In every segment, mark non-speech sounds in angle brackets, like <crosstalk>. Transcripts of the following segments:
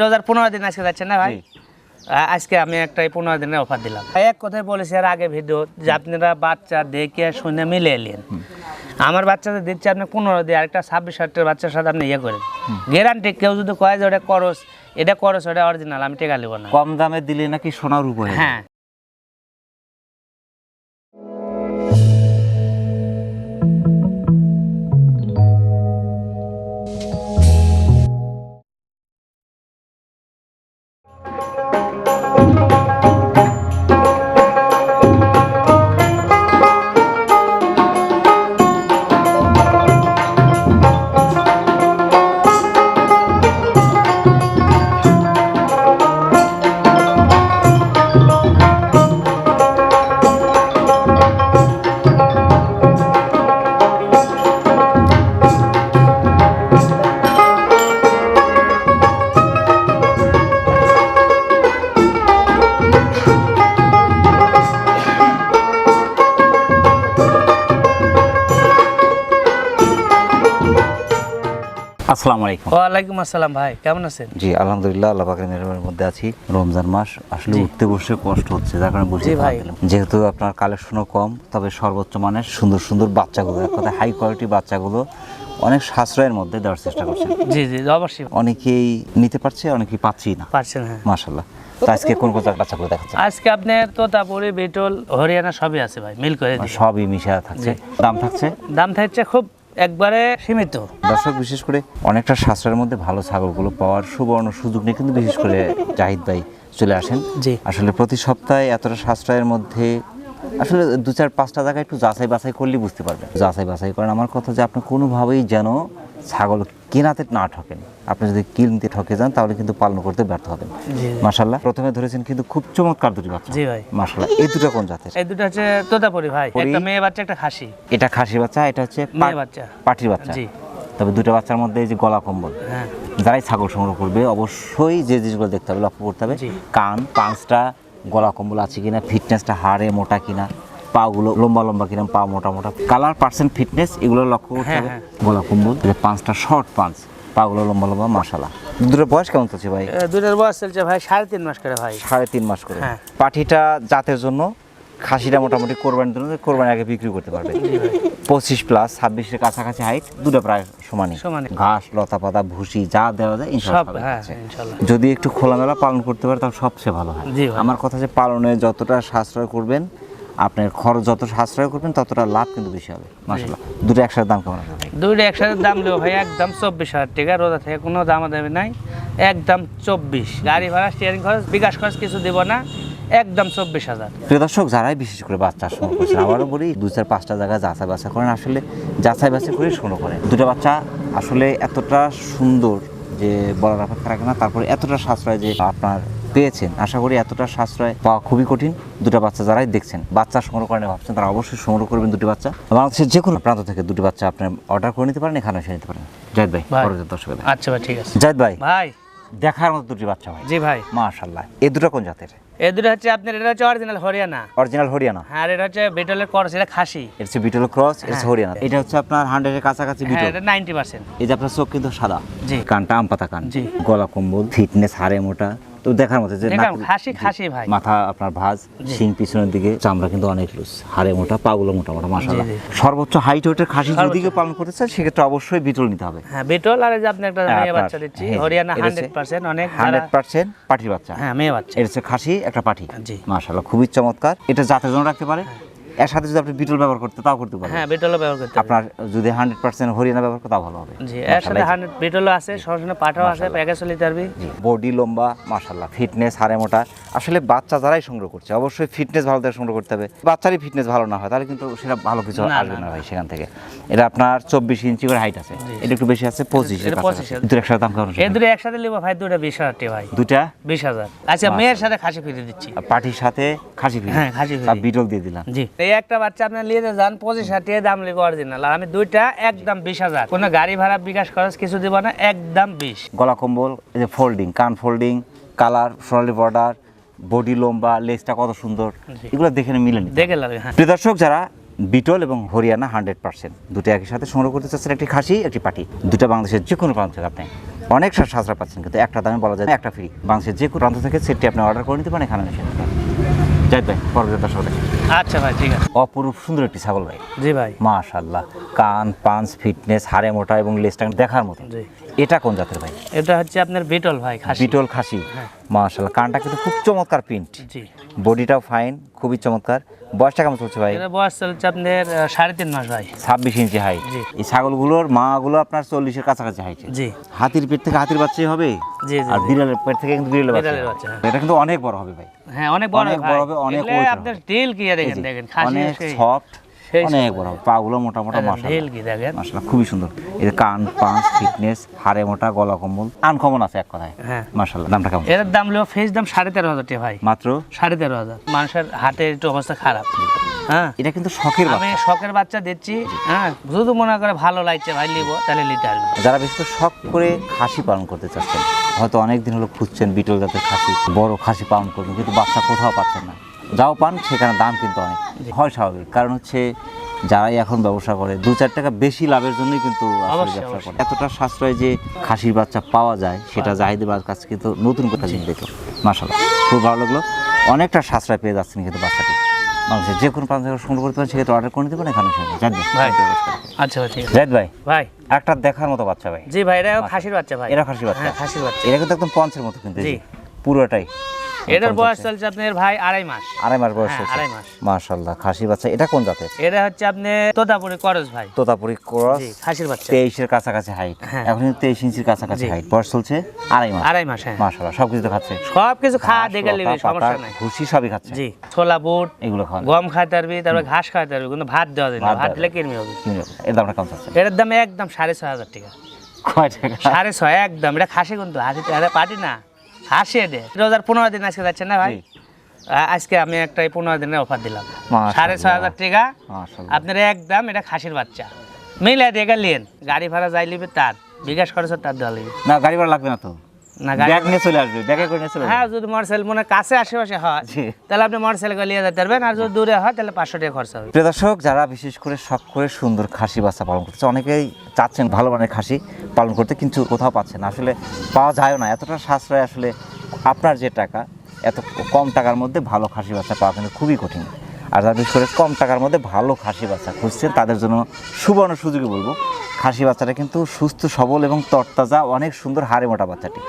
রোজার পনেরো দিন আজকে যাচ্ছে না ভাই? আজকে আমি একটা পনেরো দিনের অফার দিলাম। এক কথায় বলেছি আর আগে ভিডিও যে আপনারা বাচ্চা দেখে শুনে মিলে এলেন। আমার বাচ্চাদের দিচ্ছে আপনি পনেরো দিয়ে আরেকটা ছাব্বিশ হাজার বাচ্চার সাথে আপনি ইয়ে করেন। গ্যারান্টি কেউ যদি কয় যে ওটা করস এটা করস ওটা অরিজিনাল আমি টেকা নেব না। কম দামে দিলে নাকি সোনার উপরে হ্যাঁ। আসসালামু আলাইকুম। ওয়ালাইকুম আসসালাম ভাই কেমন আছেন? জি আলহামদুলিল্লাহ আল্লাহ পাকের মেহরবানির মধ্যে আছি। রমজান মাস আসলে উঠতে বসে কষ্ট হচ্ছে যার কারণে জি ভাই। যেহেতু আপনার কালেকশনও কম তবে সর্বোচ্চ মানের সুন্দর সুন্দর বাচ্চাগুলো এক কথায় হাই কোয়ালিটি বাচ্চাগুলো অনেক সাশ্রয়ের মধ্যে দেওয়ার চেষ্টা করছেন। জি জি অবশ্যই। অনেকেই নিতে পারছে অনেকেই পাচ্ছি না। পারছেন হ্যাঁ। মাশাল্লাহ তো আজকে কোন কোন বাচ্চাগুলো দেখাচ্ছে আজকে আপনার তোতাপুরি বিটল হরিয়ানা সবই আছে ভাই মিল করে সবই মিশা থাকছে। দাম থাকছে? দাম থাকছে খুব একবারে সীমিত। দর্শক বিশেষ করে অনেকটা সাশ্রয়ের মধ্যে ভালো ছাগলগুলো পাওয়ার সুবর্ণ সুযোগ নিয়ে কিন্তু বিশেষ করে জাহিদ ভাই চলে আসেন। জি। আসলে প্রতি সপ্তাহে এতটা সাশ্রয়ের মধ্যে আসলে দু চার পাঁচটা জায়গায় একটু যাচাই বাছাই করলেই বুঝতে পারবেন। যাচাই বাছাই করেন আমার কথা যে আপনি কোনোভাবেই যেন ছাগল কেনাতে না ঠকেন আপনি যদি কিনতে ঠকে যান তাহলে কিন্তু পালন করতে ব্যর্থ হবেন। জি মাশাল্লাহ প্রথমে ধরেছেন কিন্তু খুব চমৎকার দুটি বাচ্চা। জি ভাই। মাশাল্লাহ এই দুটো কোন জাতের? এই দুটো হচ্ছে তোতাপুরি ভাই। একটা মেয়ে বাচ্চা একটা খাসি। এটা খাসি বাচ্চা এটা হচ্ছে মেয়ে বাচ্চা। পাটির বাচ্চা। জি। তবে দুটো বাচ্চার মধ্যে এই যে গলা কম্বল হ্যাঁ। যারাই ছাগল সংগ্রহ করবে অবশ্যই যে জিনিসগুলো দেখতে হবে লক্ষ্য করতে হবে কান পাঁচটা গলা কম্বল আছে কিনা ফিটনেসটা হাড়ে মোটা কিনা পাগুলো লম্বা লম্বা কিনা পা মোটা মোটা। কালার পার্সেন্ট ফিটনেস এগুলো লক্ষ্য করতে হ্যাঁ, হবে। হ্যাঁ। গলা কম্বল যে পাঁচটা শর্ট পাঁচ পাগুলো লম্বা লম্বা মাসালা দুটো বয়স কেমন চলছে ভাই? দুটোর বয়স চলছে ভাই সাড়ে তিন মাস করে ভাই। সাড়ে তিন মাস করে। হ্যাঁ। পাঠিটা জাতের জন্য খাসিটা মোটামুটি কোরবানির জন্য কোরবানি আগে বিক্রি করতে পারবে। পঁচিশ প্লাস ছাব্বিশের কাছাকাছি হাইট দুটো প্রায় সমানই। ঘাস লতা পাতা ভুসি যা দেওয়া যায়। ইনশাল্লাহ যদি একটু খোলামেলা পালন করতে পারে তাহলে সবচেয়ে ভালো হয়। আমার কথা যে পালনে যতটা সাশ্রয় করবেন আপনার খরচ যত সাশ্রয় করবেন ততটা লাভ কিন্তু বেশি হবে। মাসাল্লাহ দুটো একসাথে দাম কেমন ভাই? দুইটা একসাথে দাম দেবো ভাই একদম চব্বিশ হাজার টাকা। রোজা থেকে কোনো দাম দামি নাই। একদম চব্বিশ। গাড়ি ভাড়া স্টিয়ারিং খরচ বিকাশ খরচ কিছু দেব না। একদম চব্বিশ হাজার। প্রিয় দর্শক যারাই বিশেষ করে বাচ্চা সংগ্রহ করছেন আবারও বলি দু চার পাঁচটা জায়গায় যাচাই বাছাই করেন। আসলে যাচাই বাছাই করে শুরু করেন। দুটো বাচ্চা আসলে এতটা সুন্দর যে বলার অপেক্ষা রাখে না তারপরে এতটা সাশ্রয় যে আপনার পেয়েছেন। আশা করি এতটা সাশ্রয় পাওয়া খুবই কঠিন। দুটো বাচ্চা যারাই দেখছেন বাচ্চা সংগ্রহ করেন ভাবছেন তারা অবশ্যই সংগ্রহ করবেন দুটি বাচ্চা। বাংলাদেশের যে কোনো প্রান্ত থেকে দুটি বাচ্চা আপনি অর্ডার করে নিতে পারেন এখানে এসে নিতে পারেন। জাহিদ ভাই ভাই। আচ্ছা ভাই ঠিক আছে। জাহিদ ভাই ভাই। দেখার মতো দুটি বাচ্চা ভাই। জি ভাই। মাশাল্লাহ এই দুটো কোন জাতের? এই দুটো হচ্ছে আপনার এটা হচ্ছে অরিজিনাল হরিয়ানা। অরিজিনাল হরিয়ানা। হ্যাঁ আর এটা হচ্ছে বেটলের করস এটা খাসি। এটা হচ্ছে বিটল ক্রস এটা হচ্ছে হ্যাঁ। হরিয়ানা। এটা হচ্ছে আপনার কাছাকাছি হ্যাঁ বিটল এটা এই যে আপনার চোখ কিন্তু সাদা। জি। কানটা আম পাতা কান। জি। গলা কম্বল ফিটনেস হাড়ে মোটা। তো দেখার মতো যে খাসি খাসি ভাই। মাথা আপনার ভাজ পিছনের দিকে চামড়া কিন্তু অনেক লুজ হাড়ে মোটা পাগুলো মোটা মোটা মাশাআল্লাহ। সর্বোচ্চ হাইট ওয়েটের খাসি যদি কেউ পালন করতে চায় সেক্ষেত্রে অবশ্যই বিটল নিতে হবে। হ্যাঁ বিটল আর যে আপনি একটা মেয়ে আপনার- বাচ্চা দিচ্ছি হ্যাঁ, হরিয়ানা এটা হচ্ছে হান্ড্রেড পার্সেন্ট অনেক বাচ্চা। হ্যাঁ মেয়ে বাচ্চা। এর হচ্ছে খাসি একটা পাঠি জি। মাশাআল্লাহ খুবই চমৎকার। এটা জাতের জন্য রাখতে পারে। এর সাথে যদি আপনি বিটল ব্যবহার করতে তাও করতে পারেন হ্যাঁ বেটলও ব্যবহার করতে আপনার যদি হান্ড্রেড পার্সেন্ট হরিয়ানা ব্যবহার করতে তাও ভালো হবে। জি এর সাথে হান্ড্রেড বেটলও আছে সরাসরি পাঠাও আছে। প্যাকেজ পারবি বডি লম্বা মাশাল্লাহ ফিটনেস হাড়ে মোটা। আসলে বাচ্চা যারাই সংগ্রহ করছে অবশ্যই ফিটনেস ভালো থেকে সংগ্রহ করতে হবে। বাচ্চারই ফিটনেস ভালো না হয় তাহলে কিন্তু সেটা ভালো কিছু আসবে না, ভাই সেখান থেকে। এটা আপনার চব্বিশ ইঞ্চি করে হাইট আছে। এটা একটু বেশি আছে পঁচিশ এটা 25 দুটো একসাথে দাম কেমন এই দুটো একসাথে নিবো ভাই দুটো বিশ হাজার ভাই। দুটা? বিশ হাজার। আচ্ছা মেয়ের সাথে খাসি ফিরে দিচ্ছি। পাটির সাথে খাসি ফিরি হ্যাঁ, খাসি ফিরি। বিটল দিয়ে দিলাম। জি। এই একটা বাচ্চা আপনি নিয়ে যান পঁচিশ হাজার টাকা দাম লিখে অরিজিনাল আর আমি দুইটা একদম বিশ হাজার। কোনো গাড়ি ভাড়া বিকাশ খরচ কিছু দিব না একদম বিশ। গলা কম্বল এই যে ফোল্ডিং কান ফোল্ডিং কালার সোনালি বর্ডার বডি লম্বা লেজটা কত সুন্দর। এগুলো দেখে মিলে নিতে দেখে লাগে হ্যাঁ। দর্শক যারা বিটল এবং হরিয়ানা হান্ড্রেড পার্সেন্ট দুটো একই সাথে সংগ্রহ করতে চাচ্ছেন একটি খাসি একটি পাটি দুটো বাংলাদেশের যে কোনো প্রান্ত থেকে আপনি অনেক সাশ্রয় পাচ্ছেন কিন্তু একটা দামে বলা যায় একটা ফ্রি বাংলাদেশের যে কোনো প্রান্ত থেকে সেটটি আপনি অর্ডার করে নিতে পারেন এখানে এসে। যাই ভাই পরবর্তী দর্শক আচ্ছা ভাই ঠিক আছে। অপরূপ সুন্দর একটি ছাগল ভাই। জি ভাই। মাশাল্লাহ কান পাঞ্চ ফিটনেস হাড়ে মোটা এবং লেজটা দেখার মতো। জি। এটা কোন জাতের ভাই? এটা হচ্ছে আপনার বিটল ভাই খাসি। বিটল খাসি। হ্যাঁ। মাশাল্লাহ কানটা কিন্তু খুব চমৎকার প্রিন্ট জি। বডিটাও ফাইন খুবই চমৎকার। বয়সটা কেমন চলছে ভাই? এটা বয়স চলছে আপনার সাড়ে তিন মাস ভাই। ছাব্বিশ ইঞ্চি হাইট। এই ছাগলগুলোর মাগুলো আপনার চল্লিশের কাছাকাছি হাইটে জি। হাতির পেট থেকে হাতির বাচ্চাই হবে? জি জি আর বিড়ালের পেট থেকে কিন্তু বিড়ালের বাচ্চা। হ্যাঁ। এটা কিন্তু অনেক বড় হবে ভাই। হ্যাঁ অনেক বড় অনেক বড় হবে, অনেক আপনার। ঢিল কি দেখেন দেখেন খাসি অনেক সফট অনেক বড়। পাগুলো মোটা মোটা খুবই সুন্দর। যে কান পাঁচ ফিটনেস হাড়ে মোটা গলা কম্বল আনকমন আছে এক কথায়। হ্যাঁ। দামটা কেমন? এটার দাম হলো ফেস দাম সাড়ে তেরো হাজার টাকা ভাই। মাত্র? সাড়ে তেরো হাজার। মানুষের হাটের একটু অবস্থা খারাপ। হ্যাঁ। এটা কিন্তু শখের আমি শখের বাচ্চা দিচ্ছি। হ্যাঁ শুধু মনে করে ভালো লাগছে ভাই নিব তাহলে নিতে আসবে। যারা বিশেষ করে শখ করে খাসি পালন করতে চাচ্ছেন হয়তো অনেক দিন হলো খুঁজছেন বিটল জাতের খাসি বড় খাসি পালন করবেন কিন্তু বাচ্চা কোথাও পাচ্ছেন না। যাও পান সেখানে দাম কিন্তু অনেক। হয় স্বাভাবিক। কারণ হচ্ছে যারাই এখন ব্যবসা করে দু চার টাকা বেশি লাভের জন্যই কিন্তু আসলে ব্যবসা করে। এতটা সাশ্রয় যে খাসির বাচ্চা পাওয়া যায় সেটা জাহিদের কাছে কিন্তু নতুন কথা জিনিস মাসাল্লাহ খুব ভালো লাগল। অনেকটা সাশ্রয় পেয়ে যাচ্ছেন কিন্তু বাচ্চাটি। মানুষের যে কোনো থেকে সংগ্রহ করতে পারেন সেক্ষেত্রে অর্ডার করে নিতে পারেন এখানে ভাই আচ্ছা ভাই ঠিক আছে। জাহিদ ভাই ভাই। একটা দেখার মতো বাচ্চা ভাই। জি ভাই এটা খাসির বাচ্চা ভাই। এরা খাসির বাচ্চা? হ্যাঁ খাসির বাচ্চা। এটা কিন্তু একদম পঞ্চের মতো কিন্তু পুরোটাই। এটার বয়স চলছে আপনার ভাই আড়াই মাস। আড়াই মাস বয়স হ্যাঁ, আড়াই মাস। মাশাল্লাহ খাসি বাচ্চা। এটা কোন জাতের? এটা হচ্ছে আপনি তোতাপুরি করস ভাই। তোতাপুরি ক্রস। খাসির বাচ্চা। তেইশের কাছাকাছি হাইট হ্যাঁ। এখন তেইশ ইঞ্চির কাছাকাছি হাইট বয়স চলছে আড়াই মাস। আড়াই মাস হ্যাঁ। মাশাল্লাহ সব কিছু খাচ্ছে। সব কিছু খাওয়া দেখে নিবি সমস্যা নাই। ভুসি সবই খাচ্ছে। জি ছোলা বুট এগুলো খাওয়ান গম খাইতে পারবি তারপরে ঘাস খাইতে পারবি কিন্তু ভাত দেওয়া যায় না। ভাত দিলে কিনবি হবে? এর দামটা এটার দাম একদম সাড়ে ছয় হাজার টাকা। সাড়ে ছয় একদম। এটা খাসি কিন্তু হাসি পাটি না। হাসি দে। রোজার পনেরো দিন আজকে যাচ্ছে না ভাই। আজকে আমি একটা পনেরো দিনের অফার দিলাম। সাড়ে ছয় হাজার টাকা। আপনার একদম এটা খাসির বাচ্চা। মিলে দিয়ে গেলেন। গাড়ি ভাড়া যাই লিবে তার। বিকাশ খরচ তার দেওয়া লিবে। না গাড়ি ভাড়া লাগবে না তো। না ব্যাগ নিয়ে চলে আসবে ব্যাগে করে নিয়ে চলে হ্যাঁ যদি মোটরসাইকেল মনে কাছে আশেপাশে হয় তাহলে আপনি মোটরসাইকেল নিয়ে যেতে পারবেন আর যদি দূরে হয় তাহলে পাঁচশো টাকা খরচা হবে। প্রিয় দর্শক যারা বিশেষ করে শখ করে সুন্দর খাসি বাচ্চা পালন করতে অনেকেই চাচ্ছেন ভালো মানের খাসি পালন করতে কিন্তু কোথাও পাচ্ছেন আসলে পাওয়া যায়ও না এতটা সাশ্রয় আসলে আপনার যে টাকা এত কম টাকার মধ্যে ভালো খাসি বাচ্চা পাওয়া কিন্তু খুবই কঠিন। আর যারা বিশেষ করে কম টাকার মধ্যে ভালো খাসি বাচ্চা খুঁজছেন তাদের জন্য সুবর্ণ সুযোগে বলব। খাসি বাচ্চাটা কিন্তু সুস্থ সবল এবং তরতাজা অনেক সুন্দর হাড়ে মোটা বাচ্চাটি।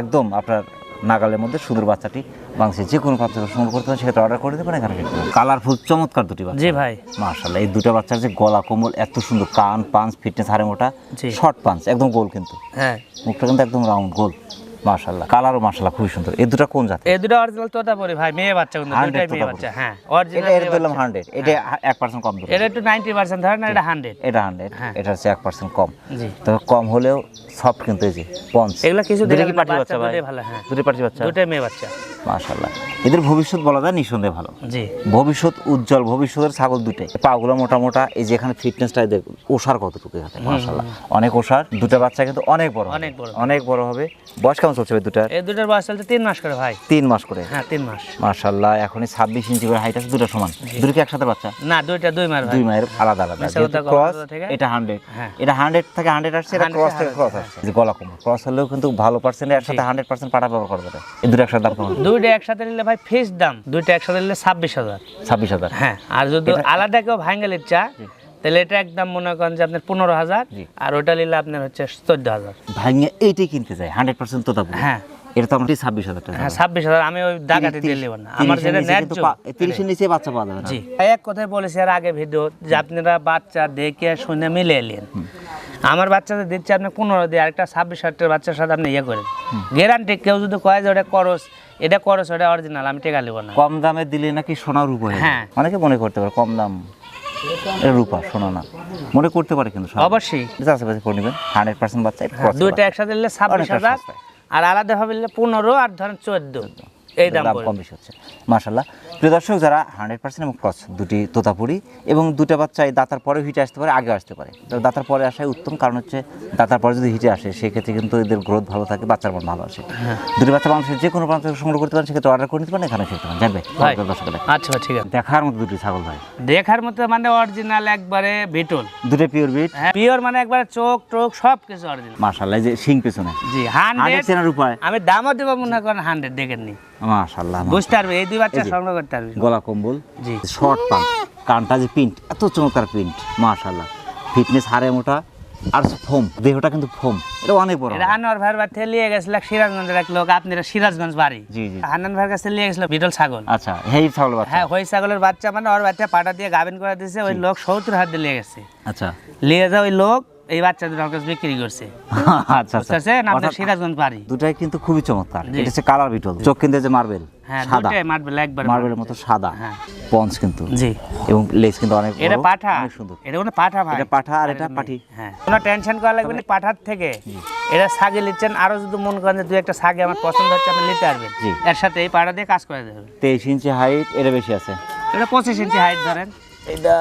একদম আপনার নাগালের মধ্যে সুন্দর বাচ্চাটি বাংলাদেশে যে কোনো থেকে সংগ্রহ করতে পারেন সেক্ষেত্রে অর্ডার করে দেবেন এখানে কালারফুল চমৎকার দুটি বাচ্চা। জি ভাই। মাশাল্লাহ এই দুটো বাচ্চার যে গলা কোমল এত সুন্দর কান পাঞ্চ ফিটনেস হারে মোটা শর্ট পাঞ্চ একদম গোল কিন্তু। হ্যাঁ। মুখটা কিন্তু একদম রাউন্ড গোল। মাশাল্লাহ কালারও মাশাল্লাহ খুবই সুন্দর। এই দুটো কোন জাতের? এই দুটো অরিজিনাল তোতাপুরি ভাই মেয়ে বাচ্চা কিন্তু 100 দুটাই মেয়ে বাচ্চা হ্যাঁ অরিজিনাল এটা দিলাম হান্ড্রেড। এটা এক পার্সেন্ট কম এটা একটু নাইনটি পার্সেন্ট ধরেন না এটা হান্ড্রেড এটা হান্ড্রেড হ্যাঁ। এটা হচ্ছে এক পার্সেন্ট কম। জি। তবে কম হলেও সফট কিন্তু এই যে পঞ্চ। এগুলো কিছু দুটো কি পাটি বাচ্চা ভাই? ভালো হ্যাঁ। দুটো পাটি বাচ্চা? দুটাই মেয়ে বাচ্চা। মাশাল্লাহ এদের ভবিষ্যৎ বলা যায় নিঃসন্দেহে ভালো। জি। ভবিষ্যৎ উজ্জ্বল ভবিষ্যতের ছাগল দুটাই। পাগুলো মোটা মোটা এই যে এখানে ফিটনেসটা দেখ ওষার কতটুকু এখানে মাশাল্লাহ অনেক ওষার দুটো বাচ্চা কিন্তু অনেক বড় অনেক বড়। অনেক বড় হবে। বয়স কেমন চলছে ভাই দুটার। এই দুটোর বয়স চলছে তিন মাস করে ভাই। তিন মাস করে। হ্যাঁ তিন মাস। মাশাল্লাহ এখনই ছাব্বিশ ইঞ্চি করে হাইট আছে দুটো সমান। দুটো কি একসাথে বাচ্চা? না দুইটা দুই মাস দুই মায়ের আলাদা আলাদা। ক্রস এটা হান্ড্রেড হ্যাঁ। এটা হান্ড্রেড থেকে হান্ড্রেড আসছে এটা ক্রস থেকে ক্রস আসছে। যে গলা কম ক্রস হলেও কিন্তু ভালো পার্সেন্ট হান্ড্রেড পার্সেন্ট পাটা ব্যবহার করবে এই দুটো একসাথে দাম কেমন? দুইটা একসাথে নিলে ভাই ফিস দাম। দুইটা একসাথে নিলে ছাব্বিশ হাজার। ছাব্বিশ হাজার। হ্যাঁ আর যদি আলাদা কেউ ভাঙ্গেল ইচ্ছা তাহলে এটা একদম মনে করেন যে আপনার পনেরো হাজার আর ওটা নিলে আপনার হচ্ছে চোদ্দ হাজার। ভাঙিয়ে এইটাই কিনতে চাই হান্ড্রেড পার্সেন্ট হ্যাঁ। এটা তো আমরা ছাব্বিশ হাজার টাকা। হ্যাঁ ছাব্বিশ হাজার আমি ওই ডাকাতি দিয়ে নেব না। আমার যেটা ন্যায্য। তিরিশের নিচে বাচ্চা পাওয়া যাবে জি। এক কথাই বলেছি আর আগে ভিডিও যে আপনারা বাচ্চা দেখে শুনে মিলে এলেন আমার বাচ্চাদের দিচ্ছে আপনি পনেরো দিয়ে আরেকটা ছাব্বিশ হাজার বাচ্চার সাথে আপনি ইয়ে করেন। গ্যারান্টি কেউ যদি কয় যে ওটা করস এটা করস ওটা অরিজিনাল আমি টেকা নেব না। কম দামে দিলে নাকি সোনার রূপ হয়ে। অনেকে মনে করতে পারে কম দাম। রূপা সোনা না। মনে করতে পারে কিন্তু। অবশ্যই। আশেপাশে করে নেবেন। হান্ড্রেড পার্সেন্ট বাচ্চা হ্যাঁ, দুইটা একসাথে নিলে ছাব্বিশ হাজার আর আলাদা ভাবে নিলে পনেরো আর ধরেন চোদ্দ। এই দাম কম বেশি হচ্ছে মাশাল্লাহ প্রিয় দর্শক যারা হান্ড্রেড পার্সেন্ট এবং ক্রস দুটি তোতাপুরি এবং দুটো বাচ্চা এই দাতার পরে হিটে আসতে পারে আগে আসতে পারে। তো দাতার পরে আসাই উত্তম কারণ হচ্ছে দাতার পরে যদি হিটে আসে সেক্ষেত্রে কিন্তু এদের গ্রোথ ভালো থাকে বাচ্চার মন ভালো আসে হ্যাঁ। দুটি বাচ্চা মানুষের যে কোনো প্রান্ত সংগ্রহ করতে পারেন সেক্ষেত্রে অর্ডার করে নিতে পারেন এখানে শিখতে পারেন। জানবে? আচ্ছা ঠিক আছে। দেখার মতো দুটি ছাগল ভাই। দেখার মতো মানে অরিজিনাল একবারে বিটল। দুটো পিওর বিট পিওর মানে একবারে চোখ টোক সব কিছু অরিজিনাল মাশাল্লাহ যে শিং পেছনে। জি হান্ড্রেড চেনার উপায়। আমি দামও দেবো মনে করেন হান্ড্রেড দেখেননি। মাশাল্লাহ বুঝতে পারবে এই দুই বাচ্চা সংগ্রহ করতে পারবে। গলা কম্বল জি। শর্ট পান কানটা যে প্রিন্ট এত চমৎকার প্রিন্ট মাশাল্লাহ ফিটনেস হারে মোটা আর ফোম দেহটা কিন্তু ফোম এটা অনেক বড় এটা আনোয়ার ভাইয়ের বাড়িতে লিয়ে গেছিল সিরাজগঞ্জের এক লোক আপনারা সিরাজগঞ্জ বাড়ি। জি, জি। হান্নান ভাইয়ের কাছে লিয়ে গেছিল বিটল ছাগল। আচ্ছা হেই ছাগল বাচ্চা। হ্যাঁ ওই ছাগলের বাচ্চা মানে ওর বাচ্চা পাটা দিয়ে গাভিন করে দিয়েছে ওই লোক সত্তর হাত দিয়ে লিয়ে গেছে। আচ্ছা। লিয়ে যা ওই লোক এই বাচ্চা দুটো আমার কাছে বিক্রি করছে। <laughs> আচ্ছা আচ্ছা। আপনার সিরাজগঞ্জ বাড়ি দুটাই কিন্তু খুবই চমৎকার। এটা হচ্ছে কালার বিটল। চোখ কিন্তু যে মার্বেল হ্যাঁ সাদা। মারবেল একবার মার্বেলের মতো সাদা। হ্যাঁ। পঞ্চ কিন্তু। জি। এবং লেজ কিন্তু অনেক এটা পাঠা। অনেক সুন্দর। এটা কোনো পাঠা ভাই। এটা পাঠা আর এটা। পাঠি। হ্যাঁ। কোনো টেনশন করা লাগবে না পাঠার থেকে। এটা সাগে নিচ্ছেন আরও যদি মন করেন যে দুই একটা সাগে আমার পছন্দ হচ্ছে আপনি নিতে পারবেন। জি। এর সাথে এই পাটা দিয়ে কাজ করে দেবে। তেইশ ইঞ্চি হাইট এটা বেশি আছে। এটা পঁচিশ ইঞ্চি হাইট ধরেন। এটা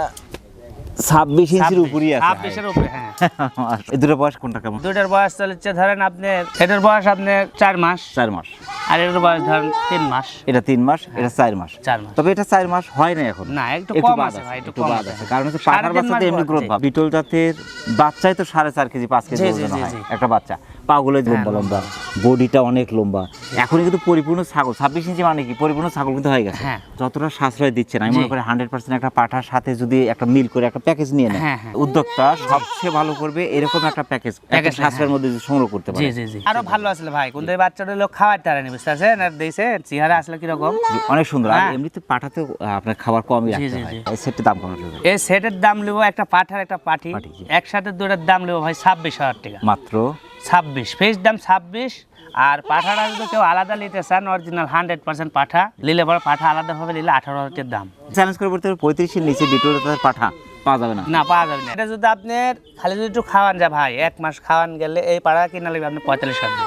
ছাব্বিশ ইঞ্চির উপরই আছে। ছাব্বিশের উপরে হ্যাঁ। <laughs> এই দুটো বয়স কোনটা কেমন? দুইটার বয়স চলেছে ধরেন আপনি এটার বয়স আপনি চার মাস। চার মাস। আর এটার বয়স ধরেন তিন মাস। এটা তিন মাস এটা চার মাস। চার মাস। তবে এটা চার মাস হয় না এখন। না একটু কম আছে আছে, ভাই একটু একটু বাদ আছে। আছে কারণ হচ্ছে সাড়ে বাচ্চাতে এমনি গ্রোথ। ভাব। বিটল জাতের বাচ্চাই তো সাড়ে চার কেজি পাঁচ কেজি ওজন হয় একটা বাচ্চা। পাগুলো লম্বা লম্বা। বডিটা অনেক লম্বা। এখন কিন্তু পরিপূর্ণ ছাগল ছাব্বিশ ইঞ্চি মানে কি? পরিপূর্ণ ছাগল কিন্তু হয়ে গেছে। হ্যাঁ। যতটা সাশ্রয় দিচ্ছেন আমি মনে করি হান্ড্রেড পার্সেন্ট একটা পাঠার সাথে যদি একটা মিল করে একটা প্যাকেজ নিয়ে নেয় হ্যাঁ, হ্যাঁ। উদ্যোক্তা সবচেয়ে ভালো করবে এরকম একটা প্যাকেজ প্যাকেজ, সাশ্রয়ের মধ্যে যদি সংগ্রহ করতে পারে আরও ভালো আসলে ভাই এই বাচ্চাটা লোক খাওয়ার তারেনি বুঝতে পারছেন? আর দিয়েছে চেহারা আসলে কীরকম? অনেক সুন্দর। আর হ্যাঁ। এমনিতে পাঠাতে আপনার খাবার কমই রাখতে হয়। এই সেটটির দাম আসবে এই সেটের দাম নেব একটা পাঠার একটা পাঠি। একসাথে দুটার দাম নেব ভাই ছাব্বিশ হাজার টাকা। মাত্র ছাব্বিশ ফেস দাম ছাব্বিশ আর পাঠাটা যদি কেউ আলাদা নিতে চান অরিজিনাল হান্ড্রেড পার্সেন্ট পাঠা নিলে পরে পাঠা আলাদাভাবে নিলে আঠারো হাজার দাম। চ্যালেঞ্জ করে বলতে হবে পঁয়ত্রিশের নিচে বিটুল পাঠা পাওয়া যাবে না। না পাওয়া যাবে না। এটা যদি আপনার খালি যদি একটু খাওয়ান যায় ভাই এক মাস খাওয়ান গেলে এই পাড়া কিনা লাগবে আপনি পঁয়তাল্লিশ হাজার।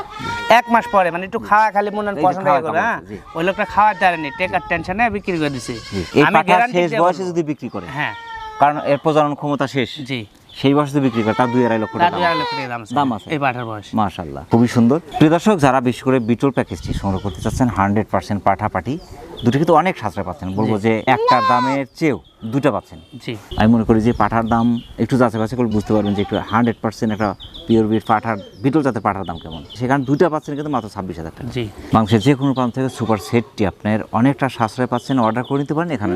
এক মাস পরে মানে একটু খাওয়া খালি মনে হয় পছন্দ খাওয়া হ্যাঁ? ওই লোকটা খাওয়াতে পারেনি টেকার টেনশনে বিক্রি করে দিছে। আমি শেষ বয়সে যদি বিক্রি করে হ্যাঁ। কারণ এর প্রজনন ক্ষমতা শেষ। জি। সেই বয়সে বিক্রি করে তার দুই আড়াই লক্ষ টাকা দাম আছে। এই পাঠার বয়স। মাশাল্লাহ খুবই সুন্দর। প্রিয় দর্শক যারা বিশেষ করে বিটল প্যাকেজটি সংগ্রহ করতে চাচ্ছেন হান্ড্রেড পার্সেন্ট পাঠাপাটি দুটো কিন্তু অনেক সাশ্রয় পাচ্ছেন। বলব যে একটার দামের চেয়েও দুটো পাচ্ছেন। আমি মনে করি যে পাঠার দাম একটু যাচাই বাছাই করে বুঝতে পারবেন যে একটু হান্ড্রেড পার্সেন্ট একটা পিওর বিট পাঠার বিটল জাতের পাঠার দাম কেমন। সেখানে দুটো পাচ্ছেন কিন্তু মাত্র ছাব্বিশ হাজার টাকা। মাংসের যে কোনো প্রান্ত থেকে সুপার সেটটি আপনার অনেকটা সাশ্রয় পাচ্ছেন অর্ডার করে নিতে পারেন এখানে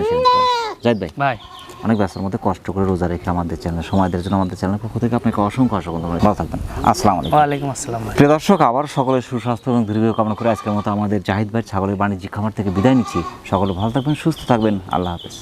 জাহিদ ভাই। ভাই। অনেক ব্যস্তের মধ্যে কষ্ট করে রোজা রেখে আমাদের চ্যানেল সময় দেওয়ার জন্য আমাদের চ্যানেল পক্ষ থেকে আপনাকে অসংখ্য অসংখ্য ধন্যবাদ। ভালো থাকবেন। আসসালাম আলাইকুম। আসসালাম প্রিয় দর্শক আবার সকলের সুস্বাস্থ্য এবং দীর্ঘ কামনা করে আজকের মতো আমাদের জাহিদ ভাই ছাগলের বাণিজ্যিক খামার থেকে বিদায় নিচ্ছি। সকলে ভালো থাকবেন সুস্থ থাকবেন। আল্লাহ হাফেজ।